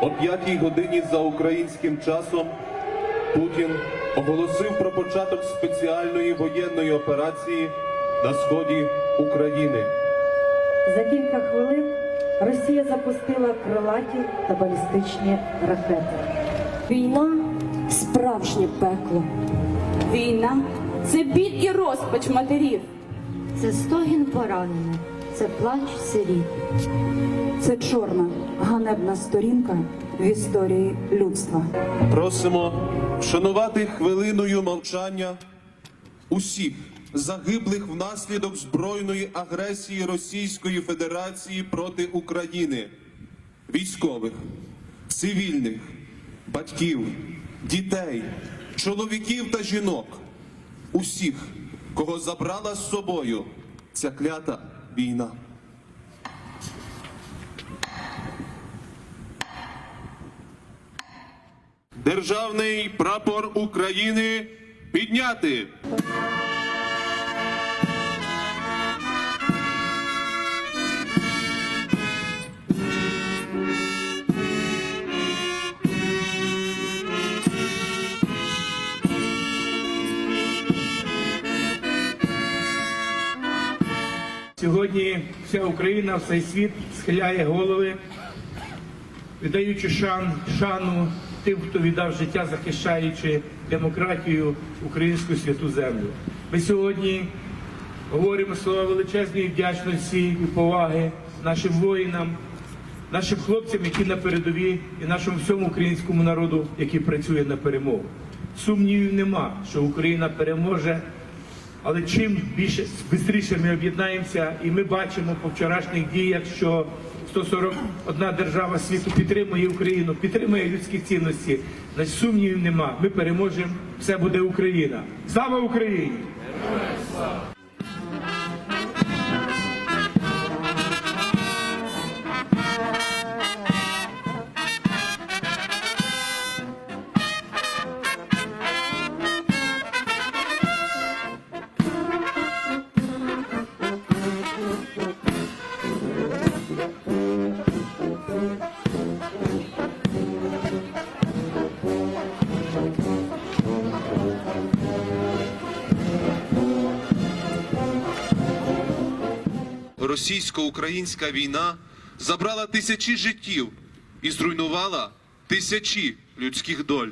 О п'ятій годині за українським часом Путін оголосив про початок спеціальної воєнної операції на сході України. За кілька хвилин Росія запустила крилаті та балістичні ракети. Війна справжнє пекло. Війна це біль і розпач матерів. Це стогін поранених, це плач сиріт. Це чорна ганебна сторінка в історії людства. Просимо вшанувати хвилиною мовчання усіх загиблих внаслідок збройної агресії Російської Федерації проти України, військових, цивільних, батьків, дітей, чоловіків та жінок, усіх, кого забрала з собою ця клята війна. Державний прапор України підняти. Сьогодні вся Україна, всей світ схиляє голови, віддаючи шан, шану тим, хто віддав життя, захищаючи демократію, українську святу землю. Ми сьогодні говоримо слова величезної вдячності і поваги нашим воїнам, нашим хлопцям, які на передовій, і нашому всьому українському народу, який працює на перемогу. Сумнівів нема, що Україна переможе. Але чим більше швидше ми об'єднаємося, і ми бачимо по вчорашніх діях, що 141 держава світу підтримує Україну, підтримує людські цінності. Значить, сумнівів нема. Ми переможемо. Все буде Україна. Слава Україні! Російсько-українська війна забрала тисячі життів і зруйнувала тисячі людських доль.